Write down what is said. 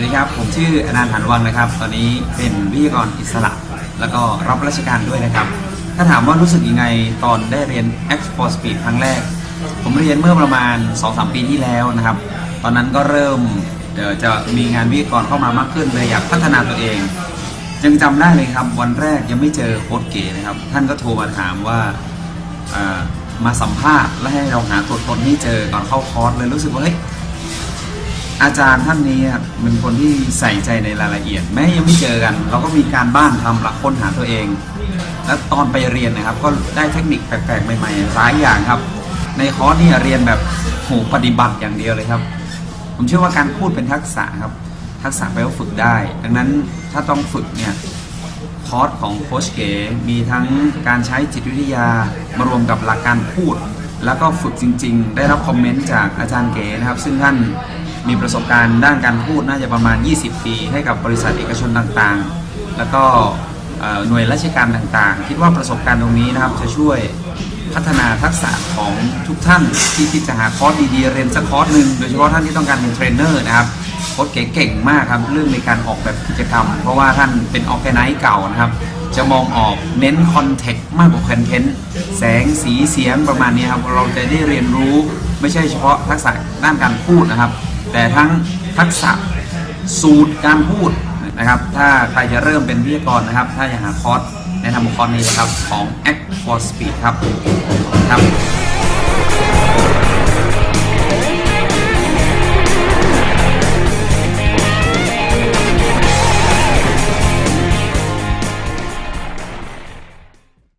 วัสดีครับ ผมชื่ออนันต์หันวังนะครับ ตอนนี้เป็นวิทยากรอิสระ แล้วก็รับราชการด้วยนะครับ ถ้าถามว่ารู้สึกยังไงตอนได้เรียน X for Speed ครั้งแรก ผมเรียนเมื่อประมาณ 2-3 ปีที่แล้วนะครับ ตอนนั้นก็เริ่มจะมีงานวิทยากรเข้ามามากขึ้นเลยอยากพัฒนาตัวเองยังจำได้เลยครับ วันแรกยังไม่เจอโค้ชเก๋นะครับ ท่านก็โทรมาถามว่ามาสัมภาษณ์และให้เราหาตัวตนให้เจอก่อนเข้าคอร์สเลยรู้สึกว่าเฮ้ย อาจารย์ท่านนี้ครับเป็นคนที่ใส่ใจในรายละเอียด แม้ยังไม่เจอกัน เราก็มีการบ้านทำหลักค้นหาตัวเอง แล้วตอนไปเรียนนะครับ ก็ได้เทคนิคแปลกๆ ใหม่ๆหลายอย่างครับ ในคอร์สนี่เรียนแบบโหปฏิบัติอย่างเดียวเลยครับ ผมเชื่อว่าการพูดเป็นทักษะครับ ทักษะแปลว่าฝึกได้ ดังนั้นถ้าต้องฝึกเนี่ยคอร์สของโค้ชเก๋มีทั้งการใช้จิตวิทยามารวมกับหลักการพูด แล้วก็ฝึกจริง ๆ ได้รับคอมเมนต์จากอาจารย์เก๋นะครับ ซึ่งท่าน มีประสบการณ์ด้านการพูดน่าจะประมาณ 20 ปี ให้กับบริษัทเอกชนต่างๆ แล้วก็หน่วยราชการต่างๆ คิดว่าประสบการณ์ตรงนี้นะครับจะช่วยพัฒนาทักษะของทุกท่านที่คิดจะหาคอร์สดีๆเรียนสักคอร์สหนึ่งโดยเฉพาะท่านที่ต้องการเป็นเทรนเนอร์นะครับโค้ชเก๋เก่งมากครับเรื่องในการออกแบบกิจกรรม เพราะว่าท่านเป็นออแกไนซ์เก่านะครับจะมองออกเน้นคอนเทกต์มากกว่าคอนเทนต์แสงสีเสียงประมาณนี้ครับเราจะได้เรียนรู้ไม่ใช่เฉพาะทักษะด้านการพูดนะครับ แต่ทั้งทักษะสูตรการพูดนะครับ ถ้าใครจะเริ่มเป็นวิทยากรนะครับ ถ้าอยากหาคอร์สแนะนำคอร์สนี้นะครับของ Act for Speed ครับครับ